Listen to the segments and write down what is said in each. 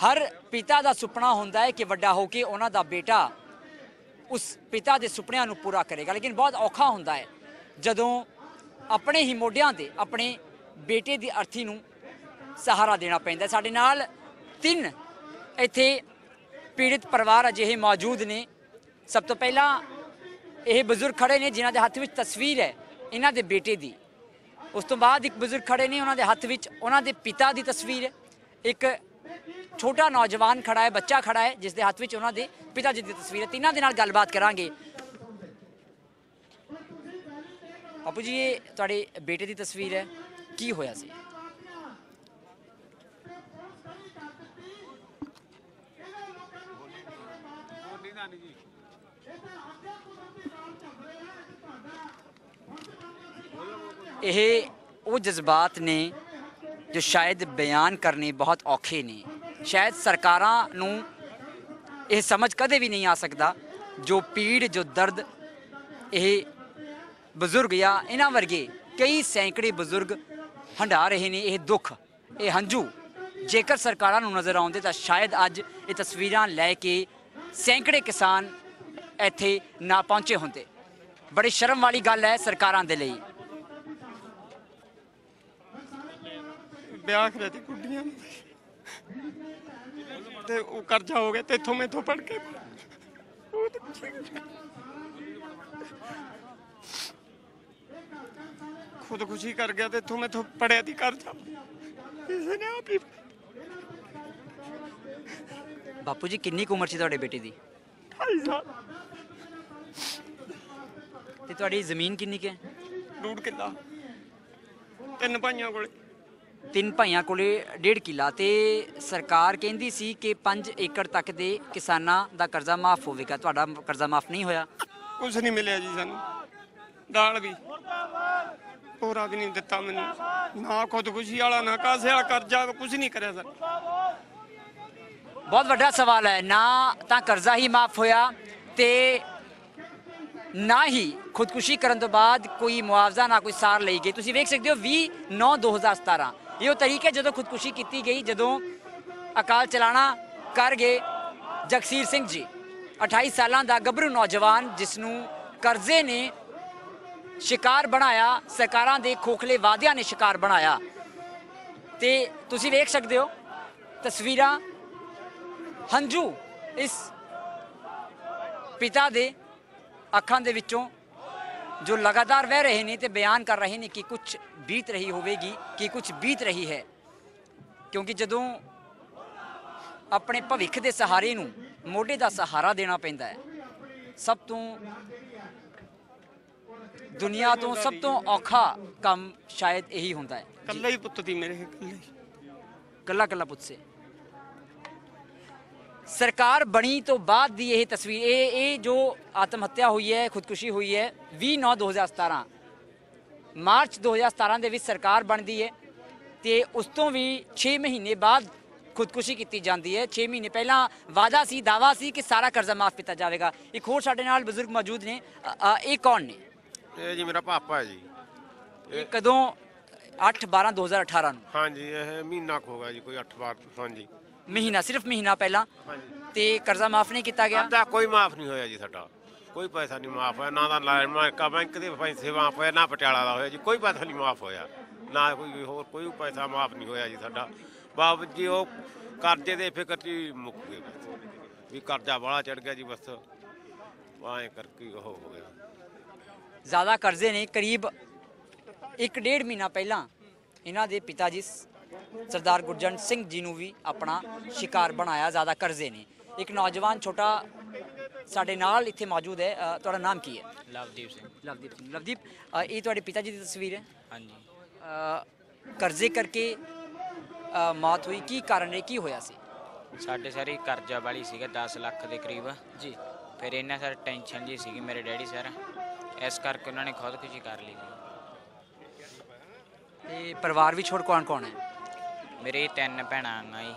ਹਰ ਪਿਤਾ ਦਾ ਸੁਪਨਾ ਹੁੰਦਾ ਹੈ ਕਿ ਵੱਡਾ ਹੋ ਕੇ ਉਹਨਾਂ ਦਾ ਬੇਟਾ ਉਸ ਪਿਤਾ ਦੇ ਸੁਪਨਿਆਂ ਨੂੰ ਪੂਰਾ ਕਰੇਗਾ, ਲੇਕਿਨ ਬਹੁਤ ਔਖਾ ਹੁੰਦਾ ਹੈ ਜਦੋਂ ਆਪਣੇ ਹੀ ਮੋਢਿਆਂ ਤੇ ਆਪਣੇ ਬੇਟੇ ਦੀ ਅਰਥੀ ਨੂੰ ਸਹਾਰਾ ਦੇਣਾ ਪੈਂਦਾ ਸਾਡੇ ਨਾਲ ਤਿੰਨ ਇੱਥੇ ਪੀੜਿਤ ਪਰਿਵਾਰ ਅਜਿਹੇ ਮੌਜੂਦ ਨੇ। ਸਭ ਤੋਂ ਪਹਿਲਾਂ ਇਹ ਬਜ਼ੁਰਗ ਖੜੇ ਨੇ ਜਿਨ੍ਹਾਂ ਦੇ ਹੱਥ ਵਿੱਚ ਤਸਵੀਰ ਹੈ, ਇਹਨਾਂ ਦੇ ਬੇਟੇ ਦੀ। ਉਸ ਤੋਂ ਬਾਅਦ ਇੱਕ ਬਜ਼ੁਰਗ ਖੜੇ ਨੇ, ਉਹਨਾਂ ਦੇ ਹੱਥ ਵਿੱਚ ਉਹਨਾਂ ਦੇ ਪਿਤਾ ਦੀ ਤਸਵੀਰ ਹੈ। ਇੱਕ ਛੋਟਾ ਨੌਜਵਾਨ ਖੜਾ ਹੈ, ਬੱਚਾ ਖੜਾ ਹੈ ਜਿਸ ਦੇ ਹੱਥ ਵਿੱਚ ਉਹਨਾਂ ਦੇ ਪਿਤਾ ਜੀ ਦੀ ਤਸਵੀਰ ਹੈ। ਤਿੰਨਾਂ ਦੇ ਨਾਲ ਗੱਲਬਾਤ ਕਰਾਂਗੇ। ਬਾਪੂ ਜੀ, ਇਹ ਤੁਹਾਡੇ ਬੇਟੇ ਦੀ ਤਸਵੀਰ ਹੈ। ਕੀ ਹੋਇਆ ਸੀ? ਇਹ ਉਹ ਜਜ਼ਬਾਤ ਨੇ ਜੋ ਸ਼ਾਇਦ ਬਿਆਨ ਕਰਨੇ ਬਹੁਤ ਔਖੇ ਨੇ। ਸ਼ਾਇਦ ਸਰਕਾਰਾਂ ਨੂੰ ਇਹ ਸਮਝ ਕਦੇ ਵੀ ਨਹੀਂ ਆ ਸਕਦਾ ਜੋ ਪੀੜ, ਜੋ ਦਰਦ ਇਹ ਬਜ਼ੁਰਗ ਜਾਂ ਇਹਨਾਂ ਵਰਗੇ ਕਈ ਸੈਂਕੜੇ ਬਜ਼ੁਰਗ ਹੰਢਾ ਰਹੇ ਨੇ, ਇਹ ਦੁੱਖ, ਇਹ ਹੰਝੂ। ਜੇਕਰ ਸਰਕਾਰਾਂ ਨੂੰ ਨਜ਼ਰ ਆਉਂਦੇ ਤਾਂ ਸ਼ਾਇਦ ਅੱਜ ਇਹ ਤਸਵੀਰਾਂ ਲੈ ਕੇ ਸੈਂਕੜੇ ਕਿਸਾਨ ਇੱਥੇ ਨਾ ਪਹੁੰਚੇ ਹੁੰਦੇ। ਬੜੀ ਸ਼ਰਮ ਵਾਲੀ ਗੱਲ ਹੈ ਸਰਕਾਰਾਂ ਦੇ ਲਈ। ਵਿਆਹ ਕਰਿਆ ਤੇ ਗੁੱਡੀਆਂ ਤੇ ਉਹ ਕਰਜ਼ਾ ਹੋ ਗਿਆ ਤੇ ਇਥੋਂ ਮੈਥੋਂ ਪੜ ਕੇ ਉਹ ਤੇ ਖੁਦਕੁਸ਼ੀ ਕਰ ਗਿਆ ਤੇ ਇਥੋਂ ਮੈਥੋਂ ਪੜਿਆ ਦੀ ਕਰਜ਼ਾ। ਕਿਸੇ ਨੇ ਆਪ ਹੀ ਬਾਪੂ ਜੀ ਕਿੰਨੀ ਕੁ ਉਮਰ ਸੀ ਤੁਹਾਡੇ ਬੇਟੇ ਦੀ? ਢਾਈ ਸਾਲ। ਤੇ ਤੁਹਾਡੀ ਜ਼ਮੀਨ ਕਿੰਨੀ ਕੁ ਹੈ? ਡੂੜ ਕਿੱਲਾ। ਤਿੰਨ ਭਾਈਆਂ ਕੋਲੇ। ਤਿੰਨ ਭਾਈਆਂ ਕੋਲੇ ਡੇਢ ਕਿੱਲਾ ਤੇ ਸਰਕਾਰ ਕਹਿੰਦੀ ਸੀ ਕਿ 5 ਏਕੜ ਤੱਕ ਦੇ ਕਿਸਾਨਾਂ ਦਾ ਕਰਜ਼ਾ ਮਾਫ ਹੋਵੇਗਾ। ਤੁਹਾਡਾ ਕਰਜ਼ਾ ਮਾਫ ਨਹੀਂ ਹੋਇਆ? ਕੁਝ ਨਹੀਂ ਮਿਲਿਆ ਜੀ ਸਾਨੂੰ। ਦਾਲ ਵੀ। ਪੂਰਾ ਵੀ ਨਹੀਂ ਦਿੱਤਾ ਮੈਨੂੰ। ਨਾ ਖੁਦਕੁਸ਼ੀ ਵਾਲਾ ਨਾ ਕਾਸੇ ਵਾਲਾ ਕਰਜ਼ਾ ਕੁਝ ਨਹੀਂ ਕਰਿਆ ਸਰ ਬਹੁਤ ਵੱਡਾ ਸਵਾਲ ਹੈ। ਨਾ ਤਾਂ ਕਰਜ਼ਾ ਹੀ ਮਾਫ ਹੋਇਆ ਤੇ ਨਾ ਹੀ ਖੁਦਕੁਸ਼ੀ ਕਰਨ ਤੋਂ ਬਾਅਦ ਕੋਈ ਮੁਆਵਜ਼ਾ ਨਾ ਕੋਈ ਸਾਰ ਲਈ ਗਈ। ਤੁਸੀਂ ਵੇਖ ਸਕਦੇ ਹੋ 20 9 2017 ਇਹ ਉਹ ਤਰੀਕ ਹੈ ਜਦੋਂ ਖੁਦਕੁਸ਼ੀ ਕੀਤੀ ਗਈ, ਜਦੋਂ ਅਕਾਲ ਚਲਾਣਾ ਕਰ ਗਏ ਜਗਸੀਰ ਸਿੰਘ ਜੀ। 28 ਸਾਲਾਂ ਦਾ ਗੱਭਰੂ ਨੌਜਵਾਨ ਜਿਸ ਨੂੰ ਕਰਜ਼ੇ ਨੇ ਸ਼ਿਕਾਰ ਬਣਾਇਆ, ਸਰਕਾਰਾਂ ਦੇ ਖੋਖਲੇ ਵਾਅਦਿਆਂ ਨੇ ਸ਼ਿਕਾਰ ਬਣਾਇਆ। ਤੇ ਤੁਸੀਂ ਵੇਖ ਸਕਦੇ ਹੋ ਤਸਵੀਰਾਂ ਹੰਝੂ ਇਸ ਪਿਤਾ ਦੇ ਅੱਖਾਂ ਦੇ ਵਿੱਚੋਂ ਜੋ ਲਗਾਤਾਰ ਵਹਿ ਰਹੇ ਨੇ ਤੇ ਬਿਆਨ ਕਰ ਰਹੇ ਨੇ ਕਿ ਕੁਝ ਬੀਤ ਰਹੀ ਹੋਵੇਗੀ ਕਿ ਕੁਝ ਬੀਤ ਰਹੀ ਹੈ ਕਿਉਂਕਿ ਜਦੋਂ ਆਪਣੇ ਭਵਿੱਖ ਦੇ ਸਹਾਰੇ ਨੂੰ ਮੋਢੇ ਦਾ ਸਹਾਰਾ ਦੇਣਾ ਪੈਂਦਾ ਹੈ ਸਭ ਤੋਂ ਦੁਨੀਆ ਤੋਂ ਸਭ ਤੋਂ ਔਖਾ ਕੰਮ ਸ਼ਾਇਦ ਇਹੀ ਹੁੰਦਾ ਹੈ ਕੱਲਾ ਹੀ ਪੁੱਤ ਦੀ ਮੇਰੇ ਕੱਲੇ ਕੱਲਾ ਪੁੱਤ ਸੇ ਸਰਕਾਰ ਬਣੀ ਤੋਂ ਬਾਅਦ ਦੀ ਇਹ ਤਸਵੀਰ ਇਹ ਇਹ ਜੋ ਆਤਮ ਹੱਤਿਆ ਹੋਈ ਹੈ ਖੁਦਕੁਸ਼ੀ ਹੋਈ ਹੈ 20 9 2017 ਮਾਰਚ 2017 ਦੇ ਵਿੱਚ ਸਰਕਾਰ ਬਣਦੀ ਹੈ ਤੇ ਉਸ ਤੋਂ ਵੀ 6 ਮਹੀਨੇ ਬਾਅਦ ਖੁਦਕੁਸ਼ੀ ਕੀਤੀ ਜਾਂਦੀ ਹੈ। 6 ਮਹੀਨੇ ਪਹਿਲਾਂ ਵਾਅਦਾ ਸੀ ਦਾਵਾ ਸੀ ਕਿ ਸਾਰਾ ਕਰਜ਼ਾ ਮਾਫ ਕੀਤਾ ਜਾਵੇਗਾ। ਇੱਕ ਹੋਰ ਸਾਡੇ ਨਾਲ ਬਜ਼ੁਰਗ ਮੌਜੂਦ ਨੇ ਇਹ ਕੌਣ ਨੇ? ਇਹ ਜੀ ਮੇਰਾ ਪਾਪਾ ਹੈ ਜੀ। ਇਹ ਕਦੋਂ? 8 12 2018 ਨੂੰ। ਹਾਂਜੀ ਇਹ ਮਹੀਨਾ ਗਿਆ ਜੀ ਕੋਈ 8 ਵਾਰ ਹਾਂਜੀ। ਮਹੀਨਾ ਸਿਰਫ ਮਹੀਨਾ ਪਹਿਲਾਂ ਤੇ ਕਰਜ਼ਾ ਮਾਫ ਨਹੀਂ ਕੀਤਾ ਗਿਆ। ਸਾਡਾ ਕੋਈ ਮਾਫ ਨਹੀਂ ਹੋਇਆ ਜੀ ਸਾਡਾ। ਕੋਈ ਪੈਸਾ ਨਹੀਂ ਮਾਫ ਹੋਇਆ ਨਾ ਦਾ ਅਮਰੀਕਾ ਬੈਂਕ ਦੇ ਪੈਸੇ ਮਾਫ ਹੋਇਆ ਨਾ ਪਟਿਆਲਾ ਦਾ ਹੋਇਆ ਜੀ ਕੋਈ ਪੈਸਾ ਨਹੀਂ ਮਾਫ ਹੋਇਆ। ਨਾ ਕੋਈ ਹੋਰ ਕੋਈ ਪੈਸਾ ਮਾਫ ਨਹੀਂ ਹੋਇਆ ਜੀ ਸਾਡਾ। ਬਾਬ ਜੀ ਉਹ ਕਰਜ਼ੇ ਦੇ ਫਿਕਰ ਹੀ ਮੁੱਕ ਗਏ ਵੀ ਕਰਜ਼ਾ ਬਾਹਲਾ ਚੜ ਗਿਆ ਜੀ ਬਸ। ਐਂ ਕਰਕੇ ਉਹ ਹੋ ਗਿਆ। ਜ਼ਿਆਦਾ ਕਰਜ਼ੇ ਨੇ ਕਰੀਬ ਇੱਕ ਡੇਢ ਮਹੀਨਾ ਪਹਿਲਾਂ ਇਹਨਾਂ ਦੇ ਪਿਤਾ ਜੀ ਸਰਦਾਰ ਗੁਰਜੰਟ ਸਿੰਘ ਜੀ ਨੂੰ ਵੀ ਆਪਣਾ ਸ਼ਿਕਾਰ ਬਣਾਇਆ ਜ਼ਿਆਦਾ ਕਰਜ਼ੇ ਨੇ ਇੱਕ ਨੌਜਵਾਨ ਛੋਟਾ ਸਾਡੇ ਨਾਲ ਇੱਥੇ ਮੌਜੂਦ ਹੈ ਅ, ਤੁਹਾਡਾ ਨਾਮ ਕੀ ਹੈ? ਲਵਦੀਪ ਸਿੰਘ। ਲਵਦੀਪ ਸਿੰਘ। ਲਵਦੀਪ ਅ, ਇਹ ਤੁਹਾਡੇ ਪਿਤਾ ਜੀ ਦੀ ਤਸਵੀਰ ਹੈ? ਹਾਂਜੀ। ਅ, ਕਰਜ਼ੇ ਕਰਕੇ ਅ, ਮੌਤ ਹੋਈ। ਕੀ ਕਾਰਨ ਹੈ? ਕੀ ਹੋਇਆ ਸੀ? ਸਾਡੇ ਸਾਰੇ ਕਰਜ਼ਾ ਵਾਲੀ ਸੀਗਾ 10 ਲੱਖ ਦੇ ਕਰੀਬ। ਜੀ। ਫਿਰ ਇਹਨਾਂ ਸਰ ਟੈਨਸ਼ਨ ਜੀ ਸੀਗੀ ਮੇਰੇ ਡੈਡੀ ਸਰ। ਇਸ ਕਰਕੇ ਉਹਨਾਂ ਨੇ ਖੁਦਕੁਸ਼ੀ ਕਰ ਲਈ ਸੀ। ਤੇ ਪਰਿਵਾਰ ਵਿੱਚ ਹੋਰ ਕੌਣ ਕੌਣ ਹੈ? ਮੇਰੇ ਤਿੰਨ ਭੈਣਾਂ ਆ ਜੀ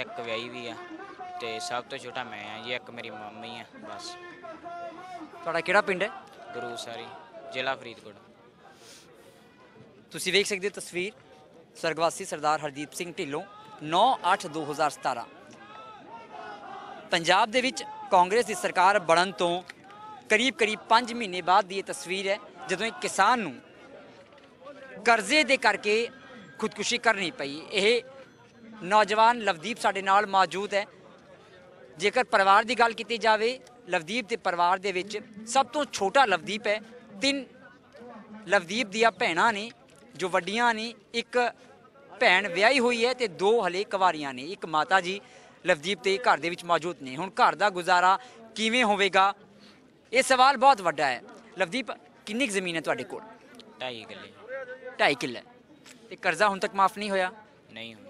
ਇੱਕ ਵਿਆਹੀ ਵੀ ਆ ਤੇ ਸਭ ਤੋਂ ਛੋਟਾ ਮੈਂ ਆ ਜੀ ਇੱਕ ਮੇਰੀ ਮੰਮੀ ਆ ਬਸ। ਤੁਹਾਡਾ ਕਿਹੜਾ ਪਿੰਡ ਹੈ? ਗੁਰੂ ਸਾਰੀ ਜ਼ਿਲ੍ਹਾ ਫਰੀਦਕੋਟ। ਤੁਸੀਂ ਵੇਖ ਸਕਦੇ ਹੋ ਤਸਵੀਰ ਸਰਗਵਾਸੀ ਸਰਦਾਰ ਹਰਦੀਪ ਸਿੰਘ ਢਿੱਲੋਂ 9/8/2017 ਪੰਜਾਬ ਦੇ ਵਿੱਚ ਕਾਂਗਰਸ ਦੀ ਸਰਕਾਰ ਬਣਨ ਤੋਂ ਕਰੀਬ-ਕਰੀਬ 5 ਮਹੀਨੇ ਬਾਅਦ ਦੀ ਇਹ ਤਸਵੀਰ ਹੈ ਜਦੋਂ ਇੱਕ ਕਿਸਾਨ ਨੂੰ ਕਰਜ਼ੇ ਦੇ ਕਰਕੇ ਖੁਦਕੁਸ਼ੀ ਕਰਨੀ ਪਈ। ਇਹ ਨੌਜਵਾਨ ਲਵਦੀਪ ਸਾਡੇ ਨਾਲ ਮੌਜੂਦ ਹੈ। ਜੇਕਰ ਪਰਿਵਾਰ ਦੀ ਗੱਲ ਕੀਤੀ ਜਾਵੇ ਲਵਦੀਪ ਦੇ ਪਰਿਵਾਰ ਦੇ ਵਿੱਚ ਸਭ ਤੋਂ ਛੋਟਾ ਲਵਦੀਪ ਹੈ। ਤਿੰਨ ਲਵਦੀਪ ਦੀਆਂ ਭੈਣਾਂ ਨੇ ਜੋ ਵੱਡੀਆਂ ਨੇ ਇੱਕ ਭੈਣ ਵਿਆਹੀ ਹੋਈ ਹੈ ਤੇ ਦੋ ਹਲੇ ਕੁਵਾਰੀਆਂ ਨੇ। ਇੱਕ ਮਾਤਾ ਜੀ ਲਵਦੀਪ ਦੇ ਘਰ ਦੇ ਵਿੱਚ ਮੌਜੂਦ ਨੇ। ਹੁਣ ਘਰ ਦਾ ਗੁਜ਼ਾਰਾ ਕਿਵੇਂ ਹੋਵੇਗਾ? ਇਹ ਸਵਾਲ ਬਹੁਤ ਵੱਡਾ ਹੈ। ਲਵਦੀਪ ਕਿੰਨੀ ਜ਼ਮੀਨ ਹੈ ਤੁਹਾਡੇ ਕੋਲ? ਢਾਈ ਕਿੱਲੇ। 2.5 ਕਿੱਲਾ। ਤੇ ਕਰਜ਼ਾ ਹੁਣ ਤੱਕ ਮਾਫ ਨਹੀਂ ਹੋਇਆ? ਨਹੀਂ ਹੋਈ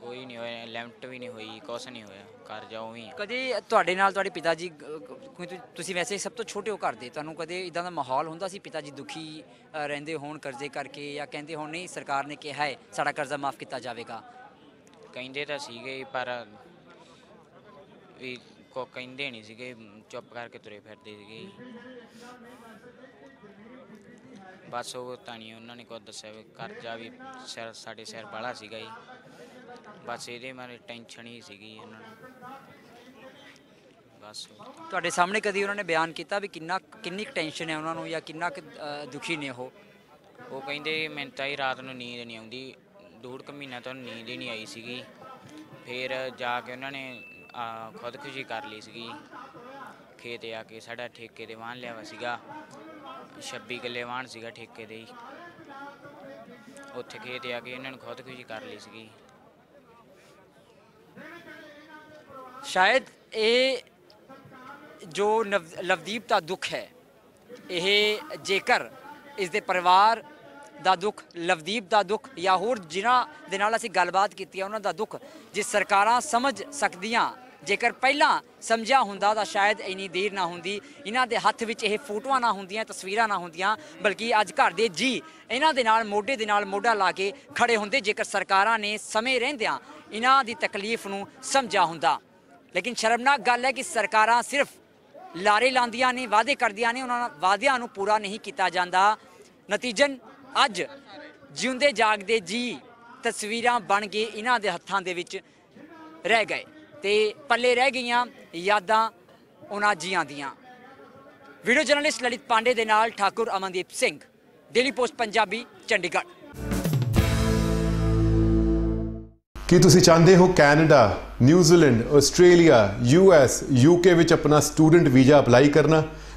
ਕੋਈ ਨਹੀਂ ਹੋਇਆ ਲਿਮਟ ਵੀ ਨਹੀਂ ਹੋਈ ਕੁਛ ਨਹੀਂ ਹੋਇਆ ਕਰ ਜਾਉਂ ਹੀ। ਕਦੇ ਤੁਹਾਡੇ ਨਾਲ ਤੁਹਾਡੇ ਪਿਤਾ ਜੀ ਕਿਉਂਕਿ ਤੁਸੀਂ ਵੈਸੇ ਸਭ ਤੋਂ ਛੋਟੇ ਹੋ ਘਰ ਦੇ ਤੁਹਾਨੂੰ ਕਦੇ ਇਦਾਂ ਦਾ ਮਾਹੌਲ ਹੁੰਦਾ ਸੀ ਪਿਤਾ ਜੀ ਦੁਖੀ ਰਹਿੰਦੇ ਹੋਣ ਕਰਜ਼ੇ ਕਰਕੇ ਜਾਂ ਕਹਿੰਦੇ ਹੋਣ ਨਹੀਂ ਸਰਕਾਰ ਨੇ ਕਿਹਾ ਹੈ ਸਾਡਾ ਕਰਜ਼ਾ ਮਾਫ ਕੀਤਾ ਜਾਵੇਗਾ ਕਹਿੰਦੇ ਤਾਂ ਸੀਗੇ ਪਰ ਵੀ ਕੋ ਕਹਿੰਦੇ ਨਹੀਂ ਸੀਗੇ ਚੁੱਪ ਕਰਕੇ ਤੁਰੇ ਫਿਰਦੇ ਸੀਗੇ ਬਸ ਉਹ ਤਾਂ ਨਹੀਂ ਉਹਨਾਂ ਨੇ ਕੋਈ ਦੱਸਿਆ ਵੀ ਕਰਜ਼ਾ ਵੀ ਸਿਰ ਸਾਡੇ ਸਿਰ ਬਾਲਾ ਸੀਗਾ ਜੀ। ਬਸ ਇਹਦੇ ਮਾਰੇ ਟੈਨਸ਼ਨ ਹੀ ਸੀਗੀ ਉਹਨਾਂ ਨੂੰ। ਬਸ ਉਹ- ਤੁਹਾਡੇ ਸਾਹਮਣੇ ਕਦੀ ਉਹਨਾਂ ਨੇ ਬਿਆਨ ਕੀਤਾ ਵੀ ਕਿੰਨਾ ਕਿੰਨੀ ਕੁ ਟੈਨਸ਼ਨ ਹੈ ਉਹਨਾਂ ਨੂੰ ਜਾਂ ਕਿੰਨਾ ਕੁ, ਦੁਖੀ ਨੇ ਉਹ? ਉਹ ਕਹਿੰਦੇ ਮੈਨੂੰ ਤਾਂ ਹੀ ਰਾਤ ਨੂੰ ਨੀਂਦ ਨਹੀਂ ਆਉਂਦੀ। ਡੂਢ ਕੁ ਮਹੀਨਾ ਤੋਂ ਨੀਂਦ ਹੀ ਨਹੀਂ ਆਈ ਸੀਗੀ। ਫਿਰ ਜਾ ਕੇ ਉਹਨਾਂ ਨੇ ਆ, ਖੁਦਕੁਸ਼ੀ ਕਰ ਲਈ ਸੀਗੀ। ਖੇਤ ਆ ਕੇ ਸਾਡਾ ਠੇਕੇ ਦੇ ਵਾਹਨ ਲਿਆ ਵਾ ਸੀਗਾ। 26 ਕਿੱਲੇ ਵਾਹਨ ਸੀਗਾ ਠੇਕੇ ਦੇ ਹੀ। ਉੱਥੇ ਖੇਤ ਆ ਕੇ ਇਹਨਾਂ ਨੇ ਖੁਦਕੁਸ਼ੀ ਕਰ ਲਈ ਸੀਗੀ। ਸ਼ਾਇਦ ਇਹ ਜੋ ਨਵ- ਲਵਦੀਪ ਦਾ ਦੁੱਖ ਹੈ, ਇਹ ਜੇਕਰ ਇਸ ਦੇ ਪਰਿਵਾਰ ਦਾ ਦੁੱਖ, ਲਵਦੀਪ ਦਾ ਦੁੱਖ ਜਾਂ ਹੋਰ ਜਿਨ੍ਹਾਂ ਦੇ ਨਾਲ ਅਸੀਂ ਗੱਲਬਾਤ ਕੀਤੀ ਹੈ ਉਹਨਾਂ ਦਾ ਦੁੱਖ, ਜੇ ਸਰਕਾਰਾਂ ਸਮਝ ਸਕਦੀਆਂ ਜੇਕਰ ਪਹਿਲਾਂ ਸਮਝਿਆ ਹੁੰਦਾ ਤਾਂ ਸ਼ਾਇਦ ਇੰਨੀ ਦੇਰ ਨਾ ਹੁੰਦੀ। ਇਹਨਾਂ ਦੇ ਹੱਥ ਵਿੱਚ ਇਹ ਫੋਟੋਆਂ ਨਾ ਹੁੰਦੀਆਂ, ਤਸਵੀਰਾਂ ਨਾ ਹੁੰਦੀਆਂ, ਬਲਕਿ ਅੱਜ ਘਰ ਦੇ ਜੀ ਇਹਨਾਂ ਦੇ ਨਾਲ, ਮੋਢੇ ਦੇ ਨਾਲ ਮੋਢਾ ਲਾ ਕੇ ਖੜੇ ਹੁੰਦੇ ਜੇਕਰ ਸਰਕਾਰਾਂ ਨੇ ਸਮੇਂ ਰਹਿੰਦਿਆਂ ਇਹਨਾਂ ਦੀ ਤਕਲੀਫ ਨੂੰ ਸਮਝਿਆ ਹੁੰਦਾ। ਲੇਕਿਨ ਸ਼ਰਮਨਾਕ ਗੱਲ ਹੈ ਕਿ ਸਰਕਾਰਾਂ ਸਿਰਫ ਲਾਰੇ ਲਾਉਂਦੀਆਂ ਨੇ, ਵਾਅਦੇ ਕਰਦੀਆਂ ਨੇ, ਉਹਨਾਂ ਵਾਅਦਿਆਂ ਨੂੰ ਪੂਰਾ ਨਹੀਂ ਕੀਤਾ ਜਾਂਦਾ। ਨਤੀਜਨ ਅੱਜ ਜਿਉਂਦੇ ਜਾਗਦੇ ਜੀ ਤਸਵੀਰਾਂ ਬਣ ਕੇ ਇਹਨਾਂ ਦੇ ਹੱਥਾਂ ਦੇ ਵਿੱਚ ਰਹਿ ਗਏ। ਤੇ ਪੱਲੇ ਰਹਿ ਗਈਆਂ ਯਾਦਾਂ ਉਹਨਾਂ ਜੀਆਂ ਦੀਆਂ। ਵੀਡੀਓ ਜਰਨਲਿਸਟ ਲਲਿਤ ਪਾਂਡੇ ਦੇ ਨਾਲ ਠਾਕੁਰ ਅਮਨਦੀਪ ਸਿੰਘ ਡੇਲੀ ਪੋਸਟ ਪੰਜਾਬੀ, ਚੰਡੀਗੜ੍ਹ। ਕੀ ਤੁਸੀਂ ਚਾਹੁੰਦੇ ਹੋ Canada, New Zealand, Australia US UK ਵਿੱਚ ਆਪਣਾ ਸਟੂਡੈਂਟ ਵੀਜ਼ਾ ਅਪਲਾਈ ਕਰਨਾ?